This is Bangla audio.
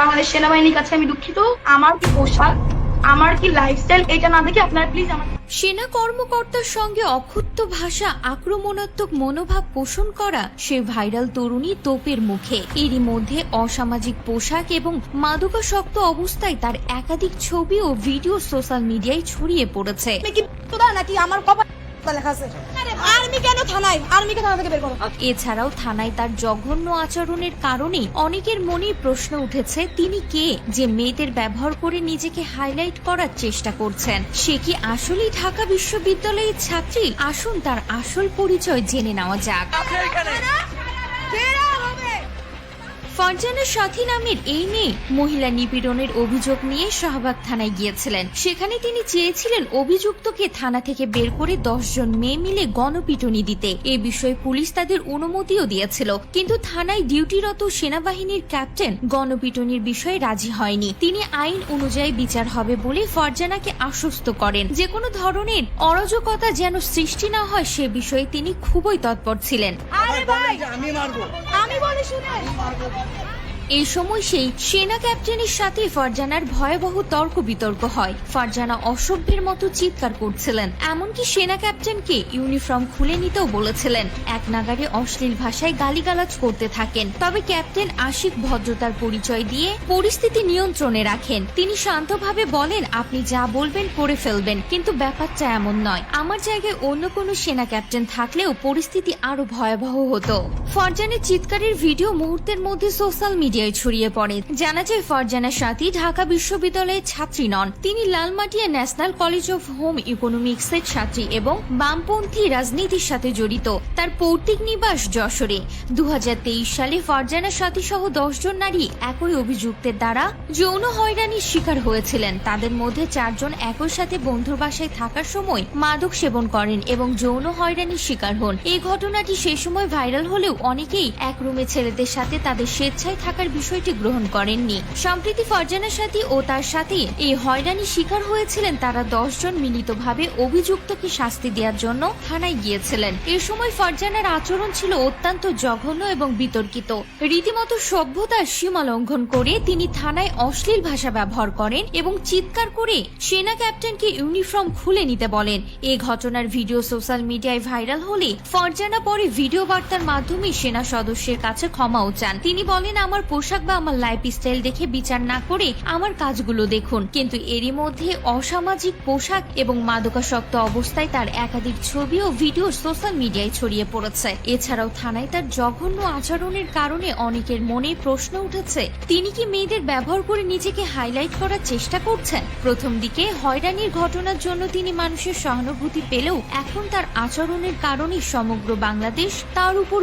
বাংলাদেশ সেনাবাহিনীর কাছে আমি দুঃখিত। আমার কি পোশাক? আমার কি লাইফস্টাইল এটা না দেখে আপনারা প্লিজ আমার সেনা কর্মকর্তার সঙ্গে অক্ষুত্থ ভাষা আক্রমণাত্মক মনোভাব পোষণ করা সে ভাইরাল তরুণী তোপের মুখে। এরই মধ্যে অসামাজিক পোশাক এবং মাদকাসক্ত অবস্থায় তার একাধিক ছবি ও ভিডিও সোশ্যাল মিডিয়ায় ছড়িয়ে পড়েছে। নাকি আমার কপাল লেখা আছে? আর্মি কেন থানায়? আর্মিকে থানা থেকে বের করো? এছাড়াও থানায় তার জঘন্য আচরণের কারণে অনেকের মনে প্রশ্ন উঠেছে তিনি কে? যে মেয়েদের ব্যবহার করে নিজেকে হাইলাইট করার চেষ্টা করছেন। সে কি আসলেই ঢাকা বিশ্ববিদ্যালয়ের ছাত্রী? আসুন তার আসল পরিচয় জেনে নেওয়া যাক। ফারজানা সাথী নামের এই মেয়ে মহিলা নিপীড়নের অভিযোগ নিয়ে শাহবাগ থানায় গিয়েছিলেন। সেখানে তিনি চেয়েছিলেন অভিযুক্তকে থানা থেকে বের করে দশজন মেয়ে মিলে গণপিটুনি দিতে। এ বিষয়ে পুলিশ তাদের অনুমতিও দিয়েছিল। কিন্তু থানায় ডিউটিরত সেনাবাহিনীর ক্যাপ্টেন গণপিটুনির বিষয়ে রাজি হয়নি। তিনি আইন অনুযায়ী বিচার হবে বলে ফারজানাকে আশ্বস্ত করেন। যে কোনো ধরনের অরাজকতা যেন সৃষ্টি না হয় সে বিষয়ে তিনি খুবই তৎপর ছিলেন। আরে ভাই আমি বলি حیوانشونه এই সময় সেই সেনা ক্যাপ্টেনের সাথে ফারজানার ভয়াবহ তর্ক বিতর্ক হয়। ফারজানা অসভ্যের মতো চিৎকার করছিলেন। এমনকি সেনা ক্যাপ্টেনকে ইউনিফর্ম খুলে নিতেও বলেছিলেন। এক নাগারে অশ্লীল ভাষায় গালিগালাজ করতে থাকেন। তবে ক্যাপ্টেন আশিক ভদ্রতার পরিচয় দিয়ে পরিস্থিতি নিয়ন্ত্রণে রাখেন। তিনি শান্তভাবে বলেন, আপনি যা বলবেন করে ফেলবেন, কিন্তু ব্যাপারটা এমন নয়। আমার জায়গায় অন্য কোনো সেনা ক্যাপ্টেন থাকলেও পরিস্থিতি আরও ভয়াবহ হতো। ফারজানের চিৎকারের ভিডিও মুহূর্তের মধ্যে সোশ্যাল মিডিয়ায় ছড়িয়ে পড়ে। জানা যায় ফারজানা সাথী ঢাকা বিশ্ববিদ্যালয়ের ছাত্রী নন। তিনি Lalmatia national college of home ইকোনমিক্সের ছাত্রী এবং বামপন্থী রাজনীতির সাথে জড়িত। তার পৈতৃক নিবাস যশোরে। দুহাজার তেইশ সালে ফারজানা সাথী সহ দশজন নারী একই অভিযুক্তের দ্বারা যৌন হয়রানির শিকার হয়েছিলেন। তাদের মধ্যে চারজন একই সাথে বন্ধুর বাসায় থাকার সময় মাদক সেবন করেন এবং যৌন হয়রানির শিকার হন। এই ঘটনাটি সে সময় ভাইরাল হলেও অনেকেই এক রুমে ছেলেদের সাথে তাদের স্বেচ্ছায় থাকার বিষয়টি গ্রহণ করেননি। সম্প্রতি ফারজানার সাথী ও তার সাথে এই হয়রানির শিকার হয়েছিলেন। তারা জন মিলিতভাবে অভিযুক্তকে শাস্তি দেওয়ার জন্য থানায় গিয়েছিলেন। এ সময় ফারজানার আচরণ ছিল অত্যন্ত জঘন্য এবং বিতর্কিত। রীতিমতো সভ্যতার সীমা লঙ্ঘন করে তিনি থানায় অশ্লীল ভাষা ব্যবহার করেন এবং চিৎকার করে সেনা ক্যাপ্টেনকে ইউনিফর্ম খুলে নিতে বলেন। এই ঘটনার ভিডিও সোশ্যাল মিডিয়ায় ভাইরাল হলে ফরজানা পরে ভিডিও বার্তার মাধ্যমে সেনা সদস্যের কাছে ক্ষমাও চান। তিনি বলেন, আমার পোশাক বা আমার লাইফ স্টাইল দেখে বিচার না করে আমার কাজগুলো দেখুন। কিন্তু এরই মধ্যে অসামাজিক পোশাক এবং মাদকাসক্ত অবস্থায় তার একাধিক ছবি ও ভিডিও সোশ্যাল মিডিয়ায় ছড়িয়ে পড়েছে। এছাড়াও থানায় তার জঘন্য আচরণের কারণে অনেকের মনে প্রশ্ন উঠেছে, তিনি কি মেয়েদের ব্যবহার করে নিজেকে হাইলাইট করার চেষ্টা করছেন? প্রথম দিকে হয়রানির ঘটনার জন্য তিনি মানুষের সহানুভূতি পেলেও এখন তার আচরণের কারণে সমগ্র বাংলাদেশ তার উপর